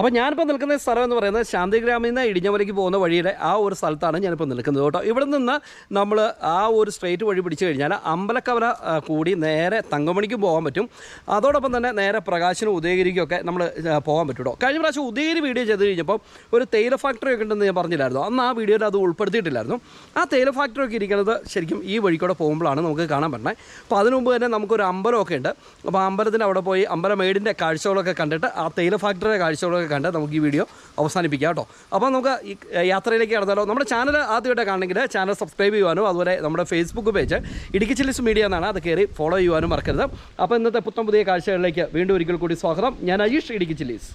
അപ്പോൾ ഞാനിപ്പോൾ നിൽക്കുന്ന സ്ഥലം എന്ന് പറയുന്നത് ശാന്തിഗ്രാമിൽ നിന്ന് ഇടിഞ്ഞമലയ്ക്ക് പോകുന്ന വഴിയുടെ ആ ഒരു സ്ഥലത്താണ് ഞാനിപ്പോൾ നിൽക്കുന്നത് കേട്ടോ. ഇവിടെ നിന്ന് നമ്മൾ ആ ഒരു സ്ട്രേറ്റ് വഴി പിടിച്ചു കഴിഞ്ഞാൽ അമ്പലക്കവല കൂടി നേരെ തങ്കമണിക്കും പോകാൻ പറ്റും. അതോടൊപ്പം തന്നെ നേരെ പ്രകാശനും ഉദയഗിരിക്കൊക്കെ നമ്മൾ പോകാൻ പറ്റും കഴിഞ്ഞ പ്രാവശ്യം ഉദയഗിരി വീഡിയോ ചെയ്ത് കഴിഞ്ഞപ്പോൾ ഒരു തേയില ഫാക്ടറി ഒക്കെ ഉണ്ടെന്ന് ഞാൻ പറഞ്ഞില്ലായിരുന്നു? അന്ന് ആ വീഡിയോയിൽ അത് ഉൾപ്പെടുത്തിയിട്ടില്ലായിരുന്നു. ആ തേയില ഫാക്ടറി ഒക്കെ ഇരിക്കുന്നത് ശരിക്കും ഈ വഴിക്കൂടെ പോകുമ്പോഴാണ് നമുക്ക് കാണാൻ പറ്റണേ. അപ്പോൾ അതിനു മുമ്പ് തന്നെ നമുക്കൊരു അമ്പലമൊക്കെ ഉണ്ട്. അപ്പോൾ അമ്പലത്തിന്റെ അവിടെ പോയി അമ്പലമേടിന്റെ കാഴ്ചകളൊക്കെ കണ്ടിട്ട് ആ തേയില ഫാക്ടറിയുടെ കാഴ്ചകളൊക്കെ കണ്ട് നമുക്ക് ഈ വീഡിയോ അവസാനിപ്പിക്കാം കേട്ടോ. അപ്പോൾ നമുക്ക് ഈ യാത്രയിലേക്ക് കടന്നാലോ നമ്മുടെ ചാനൽ ആദ്യമായിട്ട് കാണണമെങ്കിൽ ചാനൽ സബ്സ്ക്രൈബ് ചെയ്യുവാനും അതുപോലെ നമ്മുടെ Facebook page Idukki chillies media എന്നാണ് അത് കയറി ഫോളോ ചെയ്യുവാനും മറക്കരുത്. അപ്പോൾ ഇന്നത്തെ പുത്തം പുതിയ കാഴ്ചകളിലേക്ക് വീണ്ടും ഒരിക്കൽ കൂടി സ്വാഗതം. ഞാൻ അജീഷ് ഇടുക്കി ചില്ലീസ്.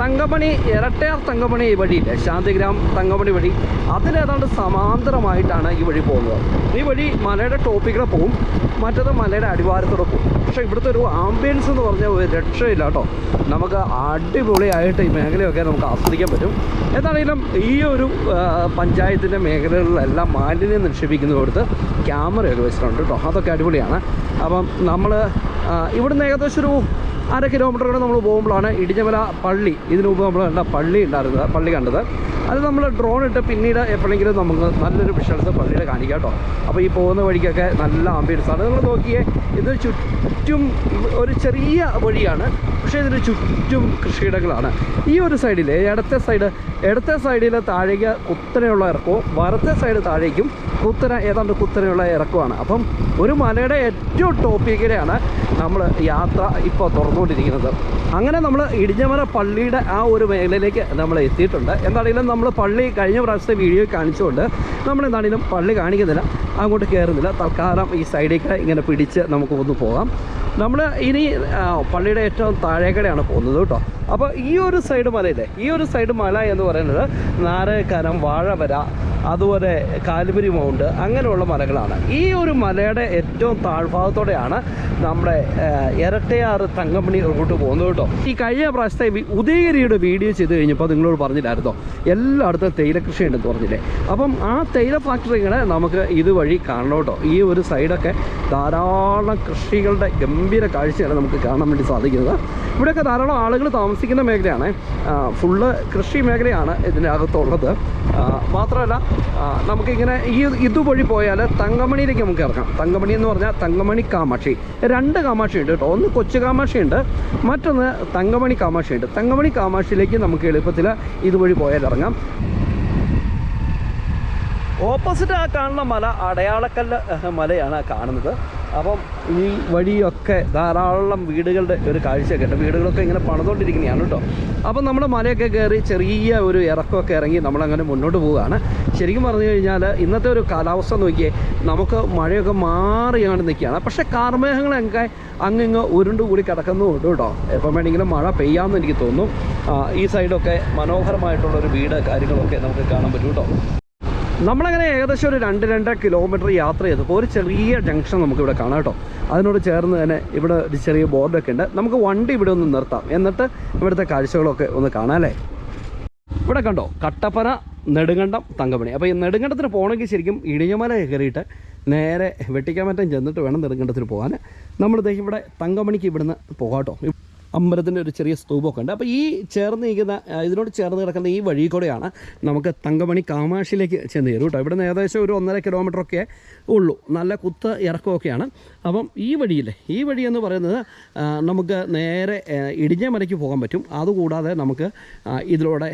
തങ്കമണി ഇരട്ടയാർ തങ്കമണി വഴിയില്ലേ? ശാന്തിഗ്രാം തങ്കമണി വഴി. അതിലേതാണ്ട് സമാന്തരമായിട്ടാണ് ഈ വഴി പോകുന്നത്. ഈ വഴി മലയുടെ ടോപ്പിക്കൂടെ പോകും മറ്റത് മലയുടെ അടിവാരത്തോടെ പോകും പക്ഷേ ഇവിടുത്തെ ഒരു ആംബിയൻസ് എന്ന് പറഞ്ഞാൽ ഒരു രക്ഷയില്ല കേട്ടോ. നമുക്ക് അടിപൊളിയായിട്ട് ഈ മേഖലയൊക്കെ നമുക്ക് ആസ്വദിക്കാൻ പറ്റും. എന്താണെങ്കിലും ഈ ഒരു പഞ്ചായത്തിന്റെ മേഖലകളിലെല്ലാം മാലിന്യം നിക്ഷേപിക്കുന്നിടത്ത് ക്യാമറയൊക്കെ വെച്ചിട്ടുണ്ട് കേട്ടോ. അതൊക്കെ അടിപൊളിയാണ്. അപ്പം നമ്മൾ ഇവിടുന്ന് ഏകദേശം ഒരു അര കിലോമീറ്റർ കൂടെ നമ്മൾ പോകുമ്പോഴാണ് ഇടിഞ്ഞമല പള്ളി. ഇതിനു മുമ്പ് നമ്മൾ കണ്ട പള്ളി ഉണ്ടായിരുന്നത്. പള്ളി കണ്ടത്. അത് നമ്മൾ ഡ്രോൺ ഇട്ട് പിന്നീട് എപ്പോഴെങ്കിലും നമുക്ക് നല്ലൊരു വിഷ്വൽസ് പള്ളിയുടെ കാണിക്കാം കേട്ടോ. അപ്പോൾ ഈ പോകുന്ന വഴിക്കൊക്കെ നല്ല ആംബിയൻസ് ആണ്. നിങ്ങൾ നോക്കിയേ ഇത് ചുറ്റും ഒരു ചെറിയ വഴിയാണ്. പക്ഷേ ഇതിന് ചുറ്റും കൃഷിയിടങ്ങളാണ്. ഈ ഒരു സൈഡിൽ ഇടത്തെ സൈഡ് ഇടത്തെ സൈഡിൽ താഴേക്ക് കുത്തനെയുള്ള ഇറക്കവും വലത്തെ സൈഡ് താഴേക്കും കുത്തന ഏതാണ്ട് കുത്തനെയുള്ള ഇറക്കമാണ് അപ്പം ഒരു മലയുടെ ഏറ്റവും ടോപ്പിക്കിലെയാണ് നമ്മൾ യാത്ര ഇപ്പോൾ തുറന്നുകൊണ്ടിരിക്കുന്നത്. അങ്ങനെ നമ്മൾ ഇടിഞ്ഞമല പള്ളിയുടെ ആ ഒരു മേഖലയിലേക്ക് നമ്മൾ എത്തിയിട്ടുണ്ട്. എന്താണെങ്കിലും നമ്മൾ പള്ളി കഴിഞ്ഞ പ്രാവശ്യത്തെ വീഡിയോ കാണിച്ചുകൊണ്ട് നമ്മൾ എന്താണെങ്കിലും പള്ളി കാണിക്കുന്നില്ല അങ്ങോട്ട് കയറുന്നില്ല തൽക്കാലം ഈ സൈഡിലേക്ക് ഇങ്ങനെ പിടിച്ച് നമുക്ക് ഒന്ന് പോകാം. നമ്മൾ ഇനി പള്ളിയുടെ ഏറ്റവും താഴേക്കടയാണ് പോകുന്നത് കേട്ടോ. അപ്പോൾ ഈ ഒരു സൈഡ് മലയില്ലേ ഈ ഒരു സൈഡ് മല എന്ന് പറയുന്നത് നാരകരം വാഴവര അതുപോലെ കാൽപരി മൗണ്ട് അങ്ങനെയുള്ള മലകളാണ്. ഈ ഒരു മലയുടെ ഏറ്റവും താഴ്ഭാഗത്തോടെയാണ് നമ്മുടെ ഇരട്ടയാറ് തങ്കമണി റൂട്ട് പോകുന്നത് കേട്ടോ. ഈ കഴിഞ്ഞ പ്രാവശ്യത്തെ ഉദയഗിരിയുടെ വീഡിയോ ചെയ്ത് കഴിഞ്ഞപ്പോൾ നിങ്ങളോട് പറഞ്ഞില്ലായിരുന്നോ? എല്ലായിടത്തും തേയില കൃഷി ഉണ്ടെന്ന് പറഞ്ഞില്ലേ? അപ്പം ആ തേയില ഫാക്ടറികളെ നമുക്ക് ഇതുവഴി കാണണം കേട്ടോ. ഈ ഒരു സൈഡൊക്കെ ധാരാളം കൃഷികളുടെ ഗംഭീര കാഴ്ചയാണ് നമുക്ക് കാണാൻ വേണ്ടി സാധിക്കുന്നത്. ഇവിടെയൊക്കെ ധാരാളം ആളുകൾ താമസിക്കുന്ന മേഖലയാണ്. ഫുള്ള് കൃഷി മേഖലയാണ് ഇതിന്റെ അകത്തുള്ളത് മാത്രമല്ല നമുക്കിങ്ങനെ ഈ ഇതുവഴി പോയാൽ തങ്കമണിയിലേക്ക് നമുക്ക് ഇറക്കാം തങ്കമണി എന്ന് പറഞ്ഞാൽ തങ്കമണി കാമാക്ഷി. രണ്ട് കാമാക്ഷി ഉണ്ട് കേട്ടോ. ഒന്ന് കൊച്ചു കാമാക്ഷി ഉണ്ട്. മറ്റൊന്ന് തങ്കമണി കാമാക്ഷി ഉണ്ട്. തങ്കമണി കാമാക്ഷിയിലേക്ക് നമുക്ക് എളുപ്പത്തിൽ ഇതുവഴി പോയാൽ ഇറങ്ങാം. ഓപ്പോസിറ്റ് ആ കാണുന്ന മല അടയാളക്കല്ല് മലയാണ് കാണുന്നത്. അപ്പം ഈ വഴിയൊക്കെ ധാരാളം വീടുകളുടെ ഒരു കാഴ്ചയൊക്കെ ഉണ്ട്. വീടുകളൊക്കെ ഇങ്ങനെ പണിതുകൊണ്ടിരിക്കുന്നതാണ് കേട്ടോ. അപ്പം നമ്മുടെ മലയൊക്കെ കയറി ചെറിയ ഒരു ഇറക്കമൊക്കെ ഇറങ്ങി നമ്മളങ്ങനെ മുന്നോട്ട് പോവുകയാണ്. ശരിക്കും പറഞ്ഞു കഴിഞ്ഞാൽ ഇന്നത്തെ ഒരു കാലാവസ്ഥ നോക്കിയേ നമുക്ക് മഴയൊക്കെ മാറിയാണ് നിൽക്കുകയാണ്. പക്ഷേ കാർമേഘങ്ങളൊക്കെ അങ്ങിങ്ങ് ഉരുണ്ടുകൂടി കിടക്കുന്നുമുണ്ട് കേട്ടോ. എപ്പം വേണമെങ്കിലും മഴ പെയ്യാമെന്ന് എനിക്ക് തോന്നുന്നു ഈ സൈഡൊക്കെ മനോഹരമായിട്ടുള്ളൊരു വീട് കാര്യങ്ങളൊക്കെ നമുക്ക് കാണാൻ പറ്റും കേട്ടോ. നമ്മളങ്ങനെ ഏകദേശം ഒരു രണ്ട് രണ്ടര കിലോമീറ്റർ യാത്ര ചെയ്തപ്പോൾ ഒരു ചെറിയ ജംഗ്ഷൻ നമുക്കിവിടെ കാണാം കേട്ടോ. അതിനോട് ചേർന്ന് തന്നെ ഇവിടെ ഒരു ചെറിയ ബോർഡൊക്കെ ഉണ്ട്. നമുക്ക് വണ്ടി ഇവിടെ ഒന്ന് നിർത്താം. എന്നിട്ട് ഇവിടുത്തെ കാഴ്ചകളൊക്കെ ഒന്ന് കാണാം അല്ലേ? ഇവിടെ കണ്ടോ? കട്ടപ്പന നെടുങ്കണ്ടം തങ്കമണി. അപ്പോൾ ഈ നെടുങ്കണ്ടത്തിന് പോകണമെങ്കിൽ ശരിക്കും ഇടിഞ്ഞമല കയറിയിട്ട് നേരെ വെട്ടിക്കാമറ്റം ചെന്നിട്ട് വേണം നെടുങ്കണ്ടത്തിന് പോകാൻ. നമ്മൾ ദേ ഇവിടെ തങ്കമണിക്ക് ഇവിടുന്ന് പോകാം കേട്ടോ. അമ്പലത്തിന്റെ ഒരു ചെറിയ സ്തൂപമൊക്കെ ഉണ്ട്. അപ്പോൾ ഈ ചേർന്ന് നിൽക്കുന്ന ഇതിനോട് ചേർന്ന് കിടക്കുന്ന ഈ വഴി കൂടെയാണ് നമുക്ക് തങ്കമണി കാമാക്ഷിയിലേക്ക് ചെന്ന് തരും കേട്ടോ. ഇവിടുന്ന് ഏകദേശം ഒരു ഒന്നര കിലോമീറ്ററൊക്കെ ഉള്ളൂ. നല്ല കുത്ത് ഇറക്കമൊക്കെയാണ്. അപ്പം ഈ വഴിയില്ലേ ഈ വഴി എന്ന് പറയുന്നത് നമുക്ക് നേരെ ഇടിഞ്ഞമലയ്ക്ക് പോകാൻ പറ്റും. അതുകൂടാതെ നമുക്ക് ഇതിലൂടെ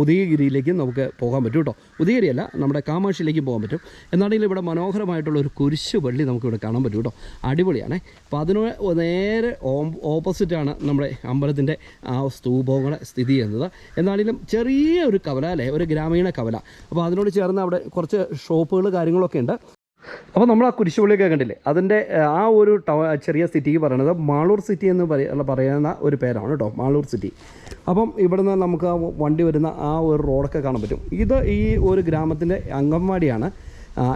ഉദയഗിരിയിലേക്കും നമുക്ക് പോകാൻ പറ്റും കേട്ടോ. ഉദയഗിരിയല്ല നമ്മുടെ കാമാക്ഷിയിലേക്ക് പോകാൻ പറ്റും. എന്നാണെങ്കിൽ ഇവിടെ മനോഹരമായിട്ടുള്ള ഒരു കുരിശു പള്ളി നമുക്കിവിടെ കാണാൻ പറ്റും കേട്ടോ. അടിപൊളിയാണ്. അപ്പോൾ അതിന് നേരെ ഓപ്പോസിറ്റാണ് നമ്മുടെ അമ്പലത്തിന്റെ ആ സ്തൂപങ്ങളെ സ്ഥിതി ചെയ്യുന്നത്. എന്നാണെങ്കിലും ചെറിയ ഒരു കവല അല്ലേ? ഒരു ഗ്രാമീണ കവല. അപ്പോൾ അതിനോട് ചേർന്ന് അവിടെ കുറച്ച് ഷോപ്പുകൾ കാര്യങ്ങളൊക്കെ ഉണ്ട്. അപ്പോൾ നമ്മൾ ആ കുരിശുപള്ളിയൊക്കെ കണ്ടില്ലേ? അതിന്റെ ആ ഒരു ടൗ ചെറിയ സിറ്റിക്ക് പറയുന്നത് മാളൂർ സിറ്റി എന്ന് പറയ- പറയുന്ന ഒരു പേരാണ് കേട്ടോ മാളൂർ സിറ്റി അപ്പം ഇവിടുന്ന് നമുക്ക് ആ വണ്ടി വരുന്ന ആ ഒരു റോഡൊക്കെ കാണാൻ പറ്റും. ഇത് ഈ ഒരു ഗ്രാമത്തിന്റെ അംഗൻവാടിയാണ്.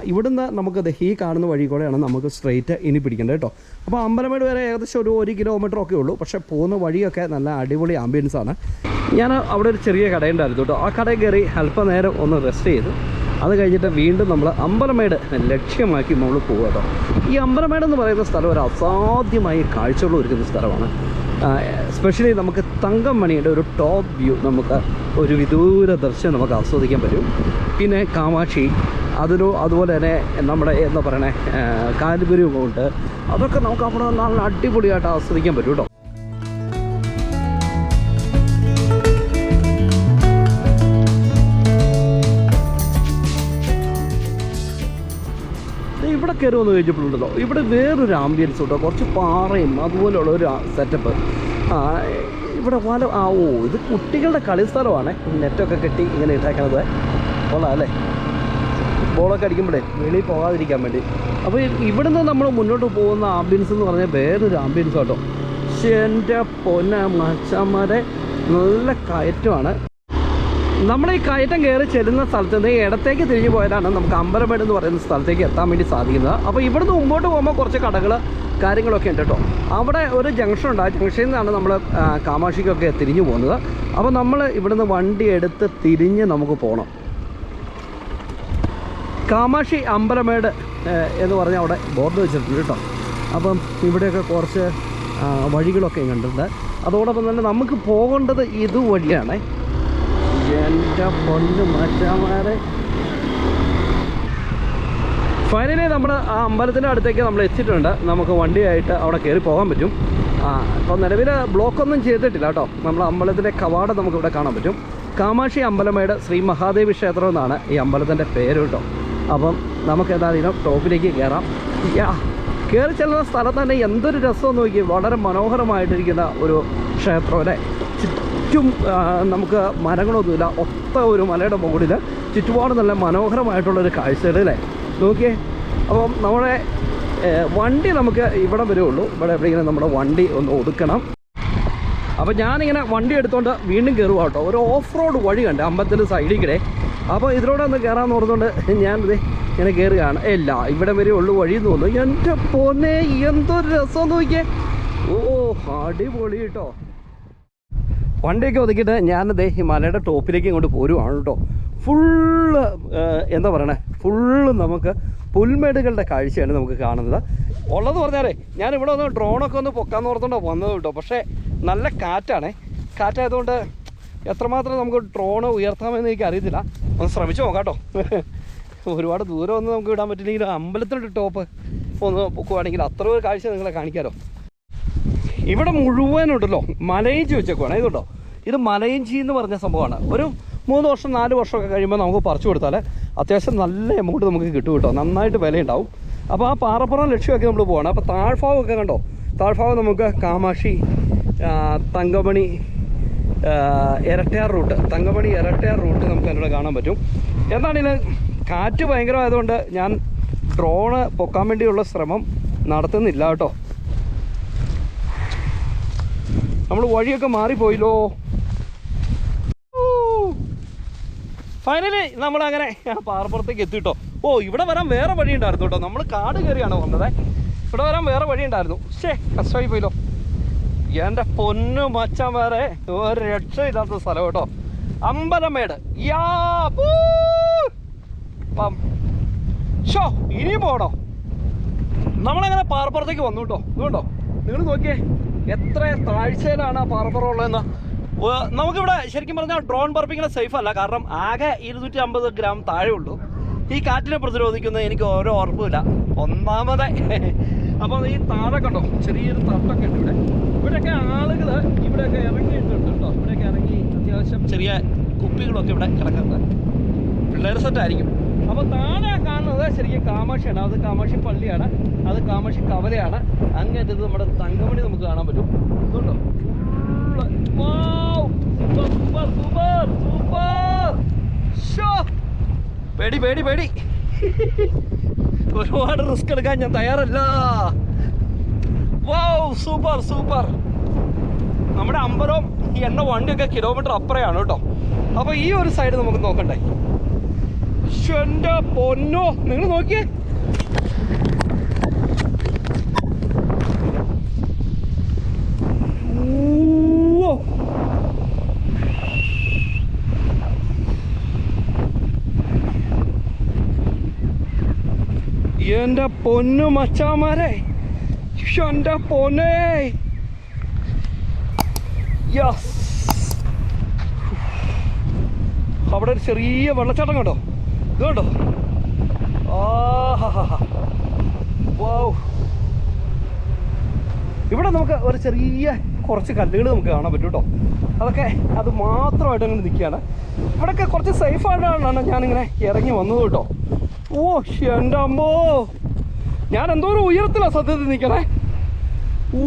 ഇവിടുന്ന് നമുക്ക് ഈ കാണുന്ന വഴി കൂടെയാണ് നമുക്ക് സ്ട്രെയിറ്റ് ഇനി പിടിക്കേണ്ടത് കേട്ടോ അപ്പോൾ അമ്പലമേട് വരെ ഏകദേശം ഒരു ഒരു കിലോമീറ്റർ ഒക്കെ ഉള്ളൂ. പക്ഷേ പോകുന്ന വഴിയൊക്കെ നല്ല അടിപൊളി ആംബിയൻസാണ് ഞാൻ അവിടെ ഒരു ചെറിയ കടയുണ്ടായിരുന്നു കേട്ടോ ആ കടയിൽ കയറി അല്പനേരം ഒന്ന് റെസ്റ്റ് ചെയ്തു. അത് കഴിഞ്ഞിട്ട് വീണ്ടും നമ്മൾ അമ്പലമേട് ലക്ഷ്യമാക്കി നമ്മൾ പോകുക കേട്ടോ ഈ അമ്പലമേട് എന്ന് പറയുന്ന സ്ഥലം ഒരു അസാധ്യമായി കാഴ്ചകൾ ഒരുക്കുന്ന സ്ഥലമാണ്. സ്പെഷ്യലി നമുക്ക് തങ്കം മണിയുടെ ഒരു ടോപ്പ് വ്യൂ നമുക്ക് ഒരു വിദൂര ദർശനം നമുക്ക് ആസ്വദിക്കാൻ പറ്റും. പിന്നെ കാമാക്ഷി അതിനു അതുപോലെ തന്നെ നമ്മുടെ എന്താ പറയണേ കാലുപുരമുണ്ട് അതൊക്കെ നമുക്ക് അവിടെ നല്ല അടിപൊളിയായിട്ട് ആസ്വദിക്കാൻ പറ്റും കേട്ടോ ദേ ഇവിടെ കയറി വന്ന് കഴിഞ്ഞപ്പോഴുണ്ടല്ലോ ഇവിടെ വേറൊരു ആംബിയൻസ് കേട്ടോ കുറച്ച് പാറയും അതുപോലെയുള്ള ഒരു സെറ്റപ്പ് ഇവിടെ വല ആ ഓ ഇത് കുട്ടികളുടെ കളി സ്ഥലമാണ്. നെറ്റൊക്കെ കെട്ടി ഇങ്ങനെ ഇട്ടേക്കണത്. കൊള്ളാം അല്ലേ? ബോളൊക്കെ അടിക്കുമ്പോഴേ വെളിയിൽ പോകാതിരിക്കാൻ വേണ്ടി. അപ്പോൾ ഇവിടുന്ന് നമ്മൾ മുന്നോട്ട് പോകുന്ന ആംബിയൻസ് എന്ന് പറഞ്ഞാൽ വേറൊരു ആംബിയൻസ് കേട്ടോ പക്ഷേ എന്റെ പൊന്ന മച്ചമാരെ നല്ല കയറ്റമാണ്. നമ്മൾ ഈ കയറ്റം കയറി ചെല്ലുന്ന സ്ഥലത്ത് നിന്ന് ഇടത്തേക്ക് തിരിഞ്ഞു പോയതാണ് നമുക്ക് അമ്പലമേട് എന്ന് പറയുന്ന സ്ഥലത്തേക്ക് എത്താൻ വേണ്ടി സാധിക്കുന്നത്. അപ്പോൾ ഇവിടുന്ന് മുമ്പോട്ട് പോകുമ്പോൾ കുറച്ച് കടകൾ കാര്യങ്ങളൊക്കെ ഉണ്ട് കേട്ടോ. അവിടെ ഒരു ജംഗ്ഷൻ ഉണ്ട്. ആ ജംഗ്ഷനിൽ നിന്നാണ് നമ്മൾ കാമാക്ഷിക്കൊക്കെ തിരിഞ്ഞു പോകുന്നത്. അപ്പോൾ നമ്മൾ ഇവിടുന്ന് വണ്ടി എടുത്ത് തിരിഞ്ഞ് നമുക്ക് പോകണം കാമാക്ഷി അമ്പലമേട് എന്ന് പറഞ്ഞാൽ അവിടെ ബോർഡ് വെച്ചിട്ടുണ്ട് കേട്ടോ. അപ്പം ഇവിടെയൊക്കെ കുറച്ച് വഴികളൊക്കെ കണ്ടിട്ടുണ്ട്. അതോടൊപ്പം തന്നെ നമുക്ക് പോകേണ്ടത് ഇതുവഴിയാണേ. എന്റെ പൊന്ന് മച്ചാമാരെ. ഫൈനലി നമ്മൾ ആ അമ്പലത്തിന്റെ അടുത്തേക്ക് നമ്മൾ എത്തിയിട്ടുണ്ട്. നമുക്ക് വണ്ടിയായിട്ട് അവിടെ കയറി പോകാൻ പറ്റും. ആ ഇപ്പോൾ നിലവിൽ ബ്ലോക്കൊന്നും ചെയ്തിട്ടില്ല കേട്ടോ. നമ്മൾ അമ്പലത്തിന്റെ കവാടം നമുക്കിവിടെ കാണാൻ പറ്റും. കാമാക്ഷി അമ്പലമേട് ശ്രീ മഹാദേവി ക്ഷേത്രം എന്നാണ് ഈ അമ്പലത്തിന്റെ പേര് കേട്ടോ. അപ്പം നമുക്ക് എന്തായാലും ടോപ്പിലേക്ക് കയറാം യാ കയറി ചെല്ലുന്ന സ്ഥലം തന്നെ എന്തൊരു രസം നോക്കി വളരെ മനോഹരമായിട്ടിരിക്കുന്ന ഒരു ക്ഷേത്രം അല്ലേ? ചുറ്റും നമുക്ക് മരങ്ങളൊന്നുമില്ല ഒത്ത ഒരു മലയുടെ മുകളിൽ ചുറ്റുപാട് നല്ല മനോഹരമായിട്ടുള്ളൊരു കാഴ്ചകൾ അല്ലേ? നോക്കിയേ. അപ്പം നമ്മുടെ വണ്ടി നമുക്ക് ഇവിടെ വരുള്ളൂ ഇവിടെ എവിടെയെങ്കിലും നമ്മുടെ വണ്ടി ഒന്ന് ഒതുക്കണം. അപ്പോൾ ഞാനിങ്ങനെ വണ്ടി എടുത്തുകൊണ്ട് വീണ്ടും കയറുക കേട്ടോ. ഒരു ഓഫ് റോഡ് വഴി കണ്ട് അമ്പലത്തിന്റെ സൈഡിൽ കൂടെ അപ്പോൾ ഇതിലൂടെ ഒന്ന് കയറാമെന്ന് ഓർത്തുകൊണ്ട് ഞാനിത് ഇങ്ങനെ കയറുകയാണ് ഇല്ല ഇവിടെ വരെ ഉള്ളു വഴി എന്ന് തോന്നുന്നു. എന്റെ പോന്നെ എന്തൊരു രസം നോക്കിയേ. ഓ അടിപൊളി കേട്ടോ. വണ്ടിയൊക്കെ ഒതുക്കിയിട്ട് ഞാൻ ഈ മലയുടെ ടോപ്പിലേക്ക് ഇങ്ങോട്ട് പോരുവാണ് കേട്ടോ. ഫുള്ള് എന്താ പറയണേ? ഫുള്ള് നമുക്ക് പുൽമേടുകളുടെ കാഴ്ചയാണ് നമുക്ക് കാണുന്നത്. ഉള്ളത് പറഞ്ഞാലേ ഞാൻ ഇവിടെ ഒന്ന് ഡ്രോണൊക്കെ ഒന്ന് പൊക്കാന്ന് ഓർത്തോണ്ടോ വന്നത് കേട്ടോ. പക്ഷേ നല്ല കാറ്റാണേ. കാറ്റായതുകൊണ്ട് എത്രമാത്രം നമുക്ക് ഡ്രോണ് ഉയർത്താമെന്ന് എനിക്ക് അറിയത്തില്ല. ഒന്ന് ശ്രമിച്ചു നോക്കാം കേട്ടോ. ഒരുപാട് ദൂരം ഒന്നും നമുക്ക് വിടാൻ പറ്റില്ലെങ്കിൽ അമ്പലത്തിന്റെ ടോപ്പ് ഒന്ന് പൊക്കുവാണെങ്കിൽ അത്ര ഒരു കാഴ്ച നിങ്ങളെ കാണിക്കാമല്ലോ ഇവിടെ മുഴുവനുണ്ടല്ലോ. മലയിഞ്ചി വെച്ചേക്കുവാണ്. ഇതുണ്ടോ? ഇത് മലയിഞ്ചി എന്ന് പറഞ്ഞ സംഭവമാണ്. ഒരു മൂന്ന് വർഷം നാല് വർഷമൊക്കെ കഴിയുമ്പോൾ നമുക്ക് പറിച്ചു കൊടുത്താൽ അത്യാവശ്യം നല്ല എമൗണ്ട് നമുക്ക് കിട്ടും കേട്ടോ. നന്നായിട്ട് വിലയുണ്ടാവും. അപ്പോൾ ആ പാറപ്പുറം ലക്ഷ്യമാക്കി നമ്മൾ പോവാണ്. അപ്പോൾ താഴ്ഭാഗമൊക്കെ കണ്ടോ? താഴ്ഭാഗം നമുക്ക് കാമാക്ഷി തങ്കമണി ഇരട്ടയാർ റൂട്ട്. തങ്കമണി ഇരട്ടയാർ റൂട്ട് നമുക്ക് അതിലൂടെ കാണാൻ പറ്റും. എന്താണെങ്കിലും കാറ്റ് ഭയങ്കരമായതുകൊണ്ട് ഞാൻ ഡ്രോണ് പൊക്കാൻ വേണ്ടിയുള്ള ശ്രമം നടത്തുന്നില്ല കേട്ടോ. നമ്മൾ വഴിയൊക്കെ മാറിപ്പോയില്ലോ. ഫൈനലി നമ്മൾ അങ്ങനെ പാറപ്പുറത്തേക്ക് എത്തിട്ടോ. ഓ ഇവിടെ വരാൻ വേറെ വഴി ഉണ്ടായിരുന്നു കേട്ടോ. നമ്മൾ കാട് കയറിയാണ് വന്നത്? ഇവിടെ വരാൻ വേറെ വഴി ഉണ്ടായിരുന്നു ശേ കഷ്ടമായി പോയില്ലോ. എന്റെ പൊന്ന് മച്ചാൻ വേറെ ഒരു രക്ഷയില്ലാത്ത സ്ഥലം കേട്ടോ. അമ്പലമേട്. യാ. ഷോ ഇനിയും പോകണോ? നമ്മളങ്ങനെ പാറപ്പുറത്തേക്ക് വന്നു കേട്ടോ. ഇതുകൊണ്ടോ? നിങ്ങൾ നോക്കിയേ. എത്ര താഴ്ചയിലാണ് ആ പാറപ്പുറം ഉള്ളതെന്ന്? നമുക്കിവിടെ ശരിക്കും പറഞ്ഞാൽ ഡ്രോൺ പറപ്പിക്കുന്ന സേഫ് അല്ല. കാരണം ആകെ ഇരുന്നൂറ്റി അമ്പത് ഗ്രാം താഴെ ഉള്ളൂ. ഈ കാറ്റിനെ പ്രതിരോധിക്കുന്നത് എനിക്ക് ഓരോ ഉറപ്പുമില്ല ഒന്നാമത് അപ്പോൾ ഈ താഴെ കണ്ടോ? ചെറിയൊരു തട്ടൊക്കെ ഉണ്ട് ഇവിടെ. ഇവിടെയൊക്കെ ആളുകൾ ഇവിടെയൊക്കെ ഇറങ്ങിയിട്ടുണ്ട് കേട്ടോ. ഇവിടെയൊക്കെ ഇറങ്ങി അത്യാവശ്യം ചെറിയ കുപ്പികളൊക്കെ ഇവിടെ കിടക്കുന്നത് പിള്ളേർ സെറ്റായിരിക്കും അപ്പോൾ താഴെ കാണുന്നത് ശരിക്കും കാമാക്ഷിയാണ്. അത് കാമാക്ഷി പള്ളിയാണ്. അത് കാമക്ഷി കവലയാണ്. അങ്ങേറ്റത് നമ്മുടെ തങ്കമണി നമുക്ക് കാണാൻ പറ്റും. ഇതുണ്ടോ സൂപ്പർ സൂപ്പർ സൂപ്പർ ഷോ പേടി പേടി പേടി. ഒരുപാട് റിസ്ക് എടുക്കാൻ ഞാൻ തയ്യാറല്ല. Super super. നമ്മുടെ അമ്പലവും ഈ എണ്ണ വണ്ടിയൊക്കെ കിലോമീറ്റർ അപ്പുറയാണ് കേട്ടോ. അപ്പോൾ ഈ ഒരു സൈഡ് നമുക്ക് നോക്കണ്ടേ. പൊന്നോ. നിങ്ങൾ നോക്കിയേ. എന്റെ പൊന്നു മച്ചാമാരെ. എന്റെ പൊന്നേ. യസ് അവിടെ ഒരു ചെറിയ വെള്ളച്ചാട്ടം കണ്ടോ? ഇത് കണ്ടോ? ആഹാഹാഹാ. വൗ. ഇവിടെ നമുക്ക് ഒരു ചെറിയ കുറച്ച് കല്ലുകൾ നമുക്ക് കാണാൻ പറ്റും കേട്ടോ. അതൊക്കെ അത് മാത്രമായിട്ട് അങ്ങനെ നിൽക്കുകയാണ്. ഇവിടെയൊക്കെ കുറച്ച് സേഫ് ആയിട്ടാണ് ഞാനിങ്ങനെ ഇറങ്ങി വന്നത് കേട്ടോ. ഓ എന്റെ അമ്മോ. ഞാൻ എന്തോരം ഉയരത്തിലാണ് സത്യത്തിൽ നിൽക്കണേ ഊ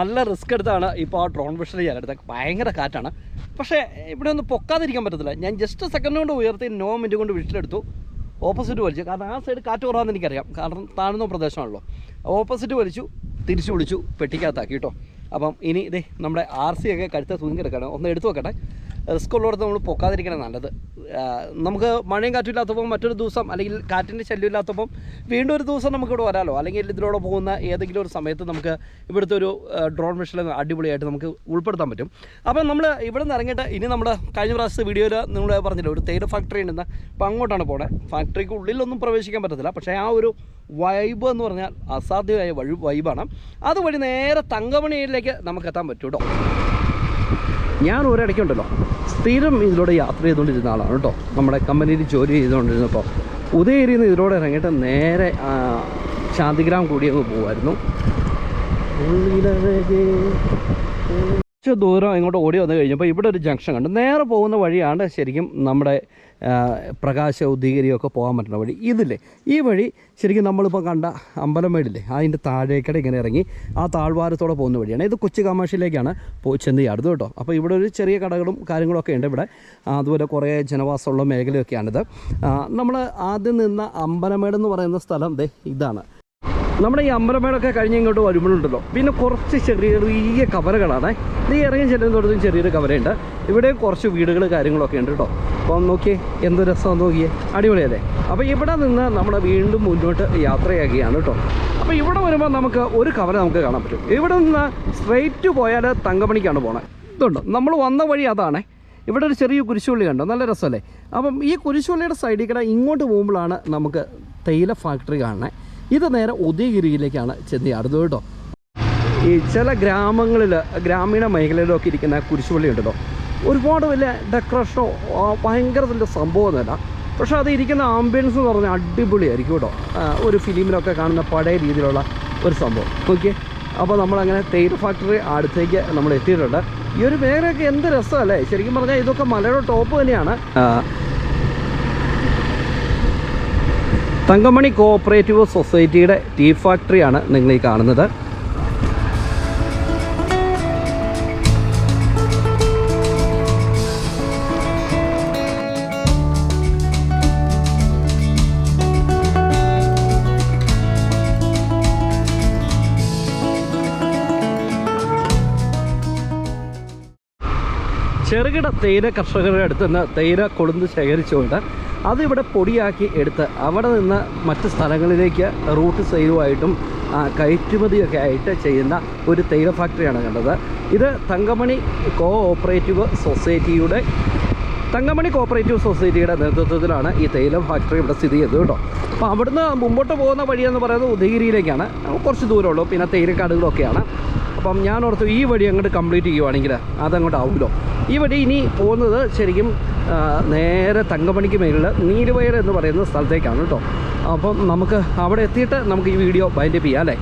നല്ല റിസ്ക് എടുത്താണ് ഇപ്പോൾ ആ ഡ്രോൺ വിഷൻ ചെയ്യാനെടുത്തത് ഭയങ്കര കാറ്റാണ്. പക്ഷേ ഇവിടെ ഒന്ന് പൊക്കാതിരിക്കാൻ പറ്റത്തില്ല. ഞാൻ ജസ്റ്റ് സെക്കൻഡ് കൊണ്ട് ഉയർത്തി നോ മിനിറ്റ് കൊണ്ട് വിഷിലെടുത്തു ഓപ്പോസിറ്റ് വലിച്ചു. കാരണം ആ സൈഡ് കാറ്റ് കുറവാന്ന് എനിക്കറിയാം. കാരണം താഴ്ന്ന പ്രദേശമാണല്ലോ. ഓപ്പോസിറ്റ് വലിച്ചു തിരിച്ചു വിളിച്ചു പെട്ടിക്കകത്താക്കി കേട്ടോ. അപ്പം ഇനി ഇതേ നമ്മുടെ ആർ സി ഒക്കെ കഴുത്ത എടുക്കണം. ഒന്ന് എടുത്തു വെക്കട്ടെ റിസ്ക് ഉള്ളിടത്ത് നമ്മൾ പൊക്കാതിരിക്കണം നല്ലത്. നമുക്ക് മഴയും കാറ്റും മറ്റൊരു ദിവസം അല്ലെങ്കിൽ കാറ്റിന്റെ ശല്യം ഇല്ലാത്തപ്പം വീണ്ടും ഒരു ദിവസം നമുക്ക് ഇവിടെ വരാമല്ലോ അല്ലെങ്കിൽ ഇതിലൂടെ പോകുന്ന ഏതെങ്കിലും ഒരു സമയത്ത് നമുക്ക് ഇവിടുത്തെ ഒരു ഡ്രോൺ മിഷനിൽ അടിപൊളിയായിട്ട് നമുക്ക് ഉൾപ്പെടുത്താൻ പറ്റും. അപ്പം നമ്മൾ ഇവിടെ നിന്ന് ഇറങ്ങിയിട്ട് ഇനി നമ്മുടെ കഴിഞ്ഞ പ്രാവശ്യത്തെ വീഡിയോയിൽ നിങ്ങൾ പറഞ്ഞില്ല ഒരു തേയില ഫാക്ടറി ഉണ്ടെന്ന്. അപ്പോൾ അങ്ങോട്ടാണ് പോണേ. ഫാക്ടറിക്ക് ഉള്ളിലൊന്നും പ്രവേശിക്കാൻ പറ്റത്തില്ല. പക്ഷേ ആ ഒരു വൈബ് എന്ന് പറഞ്ഞാൽ അസാധ്യമായ വഴി വൈബാണ് അതുവഴി നേരെ തങ്കമണിയിലേക്ക് നമുക്ക് എത്താൻ പറ്റും കേട്ടോ ഞാൻ ഒരിടയ്ക്കുണ്ടല്ലോ സ്ഥിരം ഇതിലൂടെ യാത്ര ചെയ്തുകൊണ്ടിരുന്ന ആളാണ് കേട്ടോ. നമ്മുടെ കമ്പനിയിൽ ജോലി ചെയ്തുകൊണ്ടിരുന്നപ്പോൾ ഉദയഗിരിയിൽ നിന്ന് ഇതിലൂടെ ഇറങ്ങിയിട്ട് നേരെ ശാന്തിഗ്രാം കൂടി അങ്ങ് പോകുമായിരുന്നു കുറച്ച് ദൂരം ഇങ്ങോട്ട് ഓടി വന്നു കഴിഞ്ഞപ്പോൾ ഇവിടെ ഒരു ജംഗ്ഷൻ കണ്ടു. നേരെ പോകുന്ന വഴിയാണ് ശരിക്കും നമ്മുടെ പ്രകാശ ഉദ്ദീകരിയൊക്കെ പോകാൻ പറ്റുന്ന വഴി. ഇതില്ലേ? ഈ വഴി ശരിക്കും നമ്മളിപ്പോൾ കണ്ട അമ്പലമേടില്ലേ അതിന്റെ താഴേക്കട ഇങ്ങനെ ഇറങ്ങി ആ താഴ്വാരത്തോടെ പോകുന്ന വഴിയാണ്. ഇത് കൊച്ചു കാമാഷിലേക്കാണ് പോയി ചെന്ന് ചാടുന്നത് കേട്ടോ. അപ്പോൾ ഇവിടെ ഒരു ചെറിയ കടകളും കാര്യങ്ങളൊക്കെ ഉണ്ട് ഇവിടെ. അതുപോലെ കുറേ ജനവാസമുള്ള മേഖലയൊക്കെയാണിത്. നമ്മൾ ആദ്യം നിന്ന അമ്പലമേട് എന്ന് പറയുന്ന സ്ഥലം ദേ ഇതാണ്. നമ്മുടെ ഈ അമ്പലമേടൊക്കെ കഴിഞ്ഞ് ഇങ്ങോട്ട് വരുമ്പോഴുണ്ടല്ലോ. പിന്നെ കുറച്ച് ചെറിയ ചെറിയ കവരകളാണ് ഈ ഇറങ്ങി ചെല്ലുന്നിടത്തും ചെറിയൊരു കവരയുണ്ട് ഇവിടെയും കുറച്ച് വീടുകൾ കാര്യങ്ങളൊക്കെ ഉണ്ട് കേട്ടോ. അപ്പം നോക്കിയേ എന്ത് രസം നോക്കിയേ. അടിപൊളിയല്ലേ? അപ്പോൾ ഇവിടെ നിന്ന് നമ്മൾ വീണ്ടും മുന്നോട്ട് യാത്രയാക്കുകയാണ് കേട്ടോ. അപ്പോൾ ഇവിടെ വരുമ്പോൾ നമുക്ക് ഒരു കവറ നമുക്ക് കാണാൻ പറ്റും. ഇവിടെ നിന്ന് സ്ട്രെയിറ്റ് പോയാൽ തങ്കമണിക്കാണ് പോണത് ഇതുണ്ട്? നമ്മൾ വന്ന വഴി അതാണ്. ഇവിടെ ഒരു ചെറിയ കുരിശുള്ളി കണ്ടോ? നല്ല രസമല്ലേ? അപ്പം ഈ കുരിശുള്ളിയുടെ സൈഡിൽ കൂടെ ഇങ്ങോട്ട് പോകുമ്പോഴാണ് നമുക്ക് തേയില ഫാക്ടറി കാണുന്നത് ഇത് നേരെ ഉദയഗിരിയിലേക്കാണ് ചെന്ന് ചാടുന്നത് കേട്ടോ. ഈ ചില ഗ്രാമങ്ങളിൽ ഗ്രാമീണ മേഖലയിലൊക്കെ ഇരിക്കുന്ന കുരിശുപള്ളി ഉണ്ടല്ലോ. ഒരുപാട് വലിയ ഡെക്കറേഷനോ ഭയങ്കര വലിയ സംഭവമൊന്നുമല്ല പക്ഷെ അത് ഇരിക്കുന്ന ആംബിയൻസ് എന്ന് പറഞ്ഞാൽ അടിപൊളിയായിരിക്കും കേട്ടോ. ഒരു ഫിലിമിലൊക്കെ കാണുന്ന പഴയ രീതിയിലുള്ള ഒരു സംഭവം. ഓക്കെ അപ്പോൾ നമ്മളങ്ങനെ തേയില ഫാക്ടറി അടുത്തേക്ക് നമ്മൾ എത്തിയിട്ടുണ്ട്. ഈ ഒരു മേഖലയൊക്കെ എന്ത് രസമല്ലേ? ശരിക്കും പറഞ്ഞാൽ ഇതൊക്കെ മലയുടെ ടോപ്പ് തന്നെയാണ് ആ, തങ്കമണി കോഓപ്പറേറ്റീവ് സൊസൈറ്റിയുടെ ടീ ഫാക്ടറിയാണ് നിങ്ങൾ ഈ കാണുന്നത്. ചെറുകിട തേയില കർഷകരുടെ അടുത്ത് നിന്ന് തേയില കൊളുന്ത് ശേഖരിച്ചുകൊണ്ട് അതിവിടെ പൊടിയാക്കി എടുത്ത് അവിടെ നിന്ന് മറ്റ് സ്ഥലങ്ങളിലേക്ക് റൂട്ട് സെയിലുമായിട്ടും കയറ്റുമതിയൊക്കെ ആയിട്ട് ചെയ്യുന്ന ഒരു തേയില ഫാക്ടറിയാണ് കണ്ടത്. ഇത് തങ്കമണി കോ ഓപ്പറേറ്റീവ് സൊസൈറ്റിയുടെ തങ്കമണി കോപ്പറേറ്റീവ് സൊസൈറ്റിയുടെ നേതൃത്വത്തിലാണ് ഈ തേയില ഫാക്ടറി ഇവിടെ സ്ഥിതി ചെയ്തത് കേട്ടോ. അപ്പോൾ അവിടുന്ന് മുമ്പോട്ട് പോകുന്ന വഴിയെന്ന് പറയുന്നത് ഉദയഗിരിയിലേക്കാണ്. കുറച്ച് ദൂരമുള്ളൂ പിന്നെ തേയിലക്കാടുകളൊക്കെയാണ് അപ്പം ഞാൻ ഓർത്തു ഈ വഴി അങ്ങോട്ട് കംപ്ലീറ്റ് ചെയ്യുവാണെങ്കിൽ അതങ്ങോട്ട് ആവുമല്ലോ ഈ വഴി ഇനി പോകുന്നത് ശരിക്കും നേരെ തങ്കമണിക്ക് മേളിൽ നീരുവയർ എന്ന് പറയുന്ന സ്ഥലത്തേക്കാണ് കേട്ടോ അപ്പം നമുക്ക് അവിടെ എത്തിയിട്ട് നമുക്ക് ഈ വീഡിയോ ബൈൻഡപ്പ് ചെയ്യാം അല്ലേ?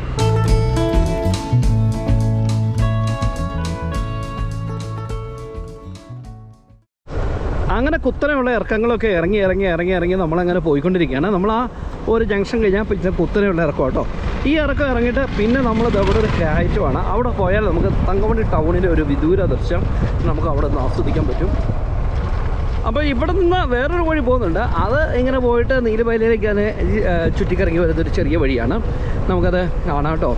അങ്ങനെ കുത്തനെയുള്ള ഇറക്കങ്ങളൊക്കെ ഇറങ്ങി ഇറങ്ങി ഇറങ്ങി ഇറങ്ങി നമ്മളങ്ങനെ പോയിക്കൊണ്ടിരിക്കുകയാണ്. നമ്മൾ ആ ഒരു ജംഗ്ഷൻ കഴിഞ്ഞാൽ പിന്നെ കുത്തനെയുള്ള ഇറക്കം കേട്ടോ ഈ ഇറക്കം ഇറങ്ങിയിട്ട് പിന്നെ നമ്മൾ അവിടെ ഒരു കയറ്റമാണ്. അവിടെ പോയാൽ നമുക്ക് തങ്കമണി ടൗണിന്റെ ഒരു വിദൂര ദൃശ്യം നമുക്ക് അവിടെ നിന്ന് ആസ്വദിക്കാൻ പറ്റും. അപ്പോൾ ഇവിടെ നിന്ന് വേറൊരു വഴി പോകുന്നുണ്ട്. അത് ഇങ്ങനെ പോയിട്ട് നീലവയലിലേക്ക് തന്നെ ചുറ്റിക്കറങ്ങി വരുന്നൊരു ചെറിയ വഴിയാണ്. നമുക്കത് കാണാം കേട്ടോ.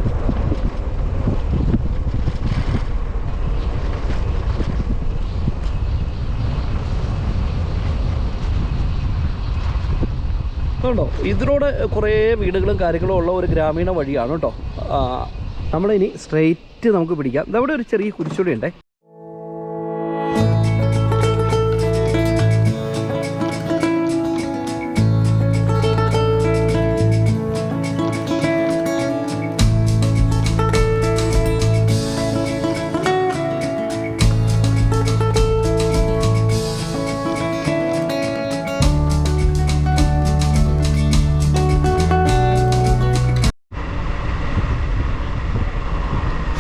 കണ്ടോ? ഇതിലൂടെ കുറേ വീടുകളും കാര്യങ്ങളും ഉള്ള ഒരു ഗ്രാമീണ വഴിയാണ് കേട്ടോ. നമ്മളിനി സ്ട്രെയിറ്റ് നമുക്ക് പിടിക്കാം. ഇതവിടെ ഒരു ചെറിയ കുരിശുടി ഉണ്ടേ.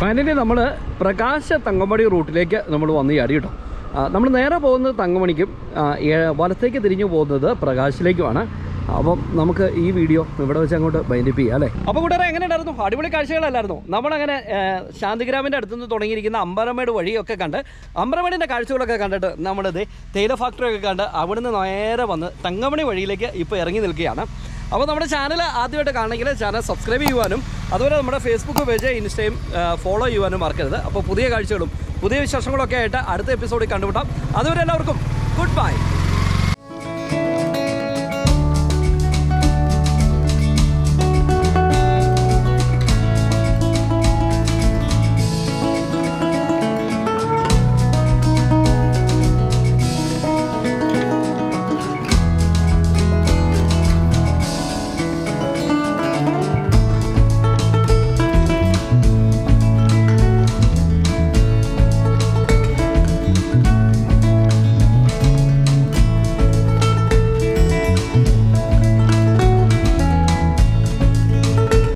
ഫൈനലി നമ്മൾ പ്രകാശ തങ്കമണി റൂട്ടിലേക്ക് നമ്മൾ വന്ന് ചാടി കേട്ടോ. നമ്മൾ നേരെ പോകുന്നത് തങ്കമണിക്കും വലത്തേക്ക് തിരിഞ്ഞു പോകുന്നത് പ്രകാശിലേക്കുമാണ്. അപ്പം നമുക്ക് ഈ വീഡിയോ ഇവിടെ വെച്ച് അങ്ങോട്ട് ബൈൻഡിപ്പ് ചെയ്യാം അല്ലേ? അപ്പോൾ കൂട്ടുകാരെ എങ്ങനെ ഉണ്ടായിരുന്നു അടിപൊളി കാഴ്ചകളല്ലായിരുന്നു? നമ്മളങ്ങനെ ശാന്തിഗ്രാമിന്റെ ശാന്തിഗ്രാമിന്റെ അടുത്തുനിന്ന് തുടങ്ങിയിരിക്കുന്ന അമ്പലമേട് വഴിയൊക്കെ കണ്ട് അമ്പലമേടിന്റെ കാഴ്ചകളൊക്കെ കണ്ടിട്ട് നമ്മളിത് തേയില ഫാക്ടറിയൊക്കെ കണ്ട് അവിടുന്ന് നേരെ വന്ന് തങ്കമണി വഴിയിലേക്ക് ഇപ്പോൾ ഇറങ്ങി നിൽക്കുകയാണ്. അപ്പോൾ നമ്മുടെ ചാനൽ ആദ്യമായിട്ട് കാണണമെങ്കിൽ ചാനൽ സബ്സ്ക്രൈബ് ചെയ്യുവാനും അതുപോലെ നമ്മുടെ ഫേസ്ബുക്ക് പേജ് ഇൻസ്റ്റയും ഫോളോ ചെയ്യുവാനും മറക്കരുത്. അപ്പോൾ പുതിയ കാഴ്ചകളും പുതിയ വിശേഷങ്ങളൊക്കെ ആയിട്ട് അടുത്ത എപ്പിസോഡിൽ കണ്ടുമുട്ടാം. അതുവരെ എല്ലാവർക്കും ഗുഡ് ബൈ